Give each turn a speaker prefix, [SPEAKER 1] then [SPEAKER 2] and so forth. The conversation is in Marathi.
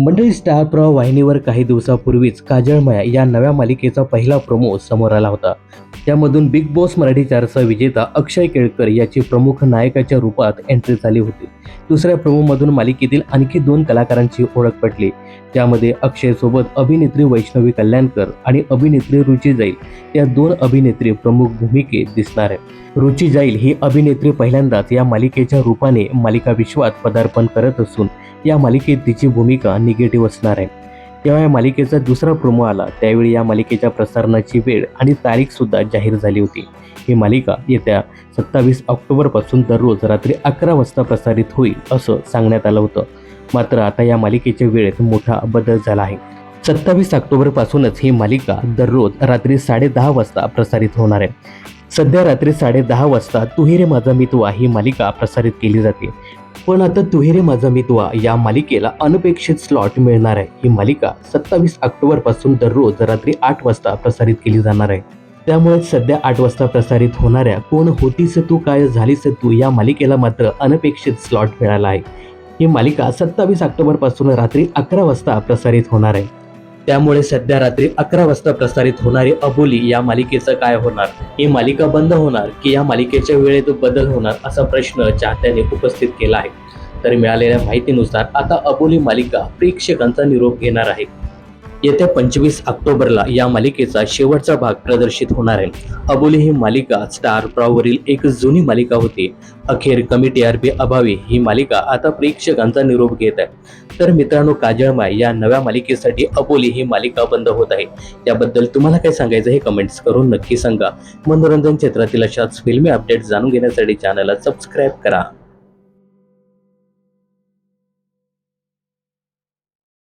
[SPEAKER 1] मंडळी स्टार प्रवाह वाहिनीवर काही दिवसापूर्वीच काजळमाया या नव्या मालिकेचा पहिला प्रोमो समोर आला होता. त्यामधून बिग बॉस मराठी चारचा विजेता अक्षय केळकर याची प्रमुख नायकाच्या रूपात एंट्री झाली होती. दुसऱ्या प्रोमोमधून मालिकेतील आणखी दोन कलाकारांची ओळख पटली. त्यामध्ये अक्षयसोबत अभिनेत्री वैष्णवी कल्याणकर आणि अभिनेत्री रुची जाईल. या दोन अभिनेत्री प्रमुख भूमिकेत दिसणार आहे रुची जाईल ही अभिनेत्री पहिल्यांदाच या मालिकेच्या रूपाने मालिका विश्वात पदार्पण करत असून या मालिकेत तिची भूमिका निगेटिव्ह असणार आहे. तेव्हा या मालिकेचा दुसरा प्रोमो आला. त्यावेळी या मालिकेच्या प्रसारणाची वेळ आणि तारीख सुद्धा जाहीर झाली होती. ही मालिका येत्या सत्तावीस ऑक्टोबरपासून दररोज रात्री अकरा वाजता प्रसारित होईल असं सांगण्यात आलं होतं. मात्र आता या मालिकेच्या वेळेत मोठा बदल झाला आहे. सत्तावीस ऑक्टोबरपासूनच ही मालिका दररोज रात्री साडेदहा वाजता प्रसारित होणार आहे. सध्या रात्री साडेदहा वाजता तुहिरे माझा मितवा ही मालिका प्रसारित केली जाते. पण आता तुहिरे माझा मितवा या मालिकेला अनपेक्षित स्लॉट मिळणार आहे. ही मालिका सत्तावीस ऑक्टोबरपासून दररोज रात्री आठ वाजता प्रसारित केली जाणार आहे. त्यामुळे सध्या आठ वाजता प्रसारित होणाऱ्या कोण होतीस तू काय झालीस तू या मालिकेला मात्र अनपेक्षित स्लॉट मिळाला आहे. ही मालिका सत्तावीस ऑक्टोबरपासून रात्री अकरा वाजता प्रसारित होणार आहे. त्यामुळे सध्या रात्री अकरा वाजता प्रसारित होणारी अबोली या मालिकेचं काय होणार? ही मालिका बंद होणार की या मालिकेच्या वेळेत बदल होणार असा प्रश्न चाहत्याने उपस्थित केला आहे. तर मिळालेल्या माहितीनुसार आता अबोली मालिका प्रेक्षकांचा निरोप घेणार आहे. येत्या पंचवीस ऑक्टोबरला या मालिकेचा शेवटचा भाग प्रदर्शित होणार आहे. अबोली ही मालिका स्टार प्रॉवरील एक जुनी मालिका होती. अखेर कमी टी आर पी अभावी ही मालिका आता प्रेक्षकांचा निरोप घेत आहे. तर मित्रांनो काजळमाय या नव्या मालिकेसाठी अबोली ही मालिका बंद होत आहे. त्याबद्दल तुम्हाला काय सांगायचं हे कमेंट्स करून नक्की सांगा. मनोरंजन क्षेत्रातील अशाच फिल्मी अपडेट्स जाणून घेण्यासाठी चॅनलला सबस्क्राईब करा.